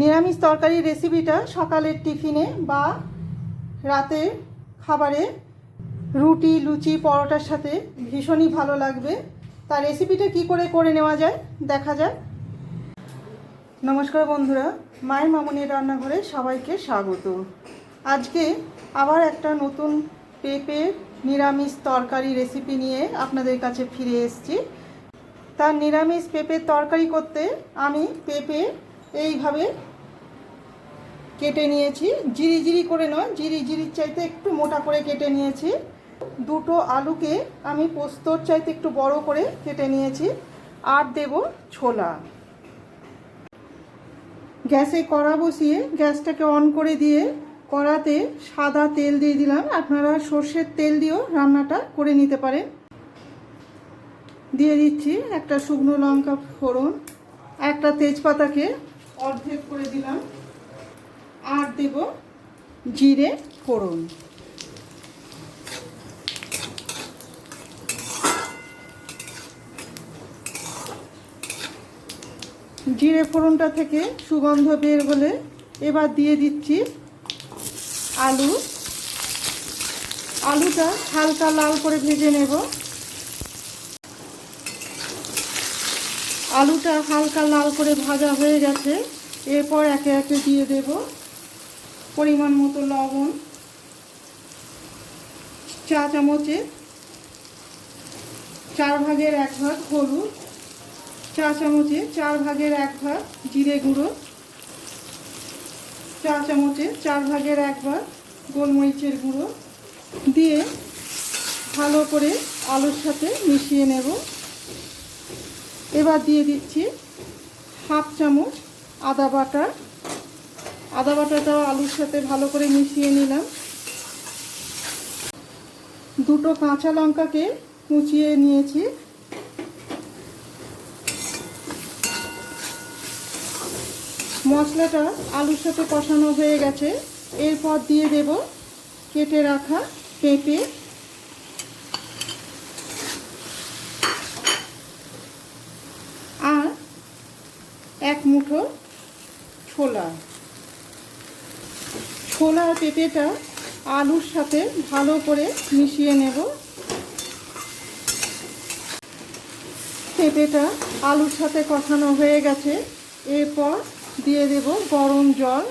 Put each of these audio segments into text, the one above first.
নিরামিষ তরকারি রেসিপিটা সকালের টিফিনে বা রাতের খাবারে রুটি, লুচি, পরোটার সাথে ভীষণই ভালো লাগবে। তার রেসিপিটা কি করে করে নেওয়া যায় দেখা যাক। নমস্কার বন্ধুরা, মায়ের মামনির রান্নাঘরে সবাইকে স্বাগত। আজকে আবার একটা নতুন পেঁপের নিরামিষ তরকারি রেসিপি নিয়ে আপনাদের কাছে ফিরে এসেছি। তার নিরামিষ পেঁপের তরকারি করতে আমি পেঁপে এইভাবে কেটে নিয়েছি। জিরি জিরি করে নয়, জিরি জিরির চাইতে একটু মোটা করে কেটে নিয়েছি। দুটো আলুকে আমি পোস্তর চাইতে একটু বড় করে কেটে নিয়েছি। আর দেব ছোলা। গ্যাসে কড়া বসিয়ে গ্যাসটাকে অন করে দিয়ে কড়াতে সাদা তেল দিয়ে দিলাম। আপনারা সর্ষের তেল দিয়েও রান্নাটা করে নিতে পারেন। দিয়ে দিচ্ছি একটা শুকনো লঙ্কা ফোড়ন, একটা তেজপাতাকে অর্ধেক করে দিলাম। আর দেব জিরে ফোড়ন। জিরে ফোড়নটা থেকে সুগন্ধ বের হলে এবার দিয়ে দিচ্ছি আলু। আলুটা হালকা লাল করে ভেজে নেব। আলুটা হালকা লাল করে ভাজা হয়ে গেছে। এরপর একে একে দিয়ে দেব পরিমাণ মতো লবণ, চা চামচে, চার ভাগের এক ভাগ হলুদ, চা চামচে চার ভাগের এক ভাগ জিরে গুঁড়ো, চা চামচে চার ভাগের এক ভাগ গোলমরিচের গুঁড়ো দিয়ে ভালো করে আলুর সাথে মিশিয়ে নেব। এবার দিয়ে দিচ্ছি হাফ চামচ আদা বাটা আদা বাটাটাও আলুর সাথে ভালো করে মিশিয়ে নিলাম। দুটো কাঁচা লঙ্কাকে কুচিয়ে নিয়েছি। মশলাটা আলুর সাথে কষানো হয়ে গেছে। এরপর দিয়ে দেব কেটে রাখা পেঁপে আর এক মুঠো ছোলা। ছোলা পেঁপেটা আলুর সাথে ভালো করে মিশিয়ে নেব। পেঁপেটা আলুর সাথে কষানো হয়ে গেছে। এরপর দিয়ে দেব গরম জল।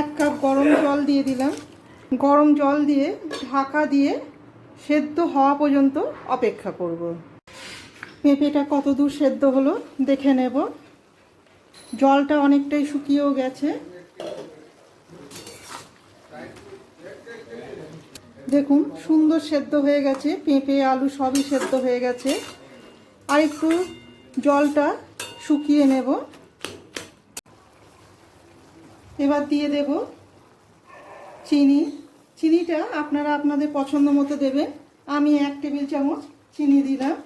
এক কাপ গরম জল দিয়ে দিলাম। গরম জল দিয়ে ঢাকা দিয়ে সেদ্ধ হওয়া পর্যন্ত অপেক্ষা করব। পেঁপেটা কত দূর সেদ্ধ হলো দেখে নেব। জলটা অনেকটাই শুকিয়েও গেছে। দেখুন, সুন্দর সেদ্ধ হয়ে গেছে। পেঁপে, আলু সবই সেদ্ধ হয়ে গেছে। আর একটু জলটা শুকিয়ে নেব। এবার দিয়ে দেব চিনি। চিনিটা আপনারা আপনাদের পছন্দ মতো দেবেন। আমি এক টেবিল চামচ চিনি দিলাম।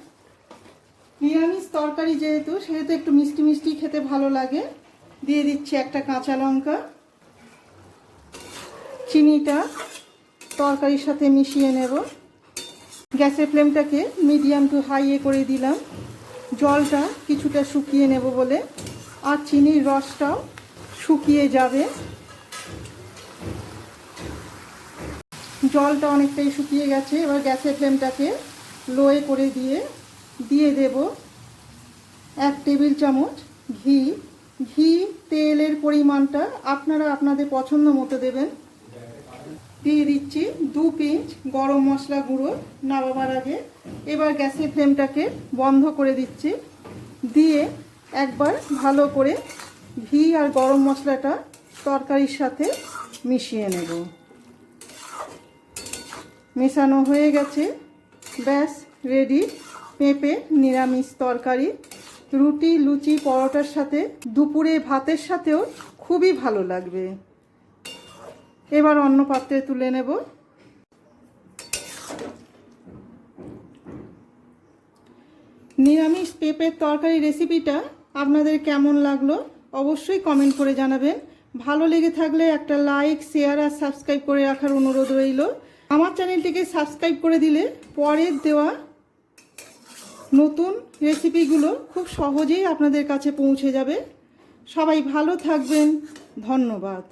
নিরামিষ তরকারি যেহেতু, সেহেতু একটু মিষ্টি মিষ্টি খেতে ভালো লাগে। দিয়ে দিচ্ছি একটা কাঁচা লঙ্কা। চিনিটা তরকারির সাথে মিশিয়ে নেব। গ্যাসের ফ্লেমটাকে মিডিয়াম টু হাইয়ে করে দিলাম। জলটা কিছুটা শুকিয়ে নেব বলে। আর চিনির রসটাও শুকিয়ে যাবে। জলটা অনেকটাই শুকিয়ে গেছে, এবার গ্যাসের ফ্লেমটাকে লোয়ে করে দিয়ে দিয়ে দেব এক টেবিল চামচ ঘি। ঘি তেলের পরিমাণটা আপনারা আপনাদের পছন্দ মতো দেবেন। দিয়ে দিচ্ছি দু পিঞ্চ গরম মশলা গুঁড়ো নামাবার আগে। এবার গ্যাসের ফ্লেমটাকে বন্ধ করে দিচ্ছি। দিয়ে একবার ভালো করে ঘি আর গরম মশলাটা তরকারির সাথে মিশিয়ে নেব। মেশানো হয়ে গেছে। ব্যাস রেডি পেঁপে, নিরামিষ তরকারি, রুটি, লুচি, পরোটার সাথে, দুপুরে ভাতের সাথেও খুবই ভালো লাগবে। এবার অন্য পাত্রে তুলে নেব। নিরামিষ পেঁপের তরকারি রেসিপিটা আপনাদের কেমন লাগল অবশ্যই কমেন্ট করে জানাবেন। ভালো লেগে থাকলে একটা লাইক শেয়ার আর সাবস্ক্রাইব করে রাখার অনুরোধ রইল। আমার চ্যানেলটিকে সাবস্ক্রাইব করে দিলে পরের দেওয়া নতুন রেসিপিগুলো খুব সহজেই আপনাদের কাছে পৌঁছে যাবে। সবাই ভালো থাকবেন। ধন্যবাদ।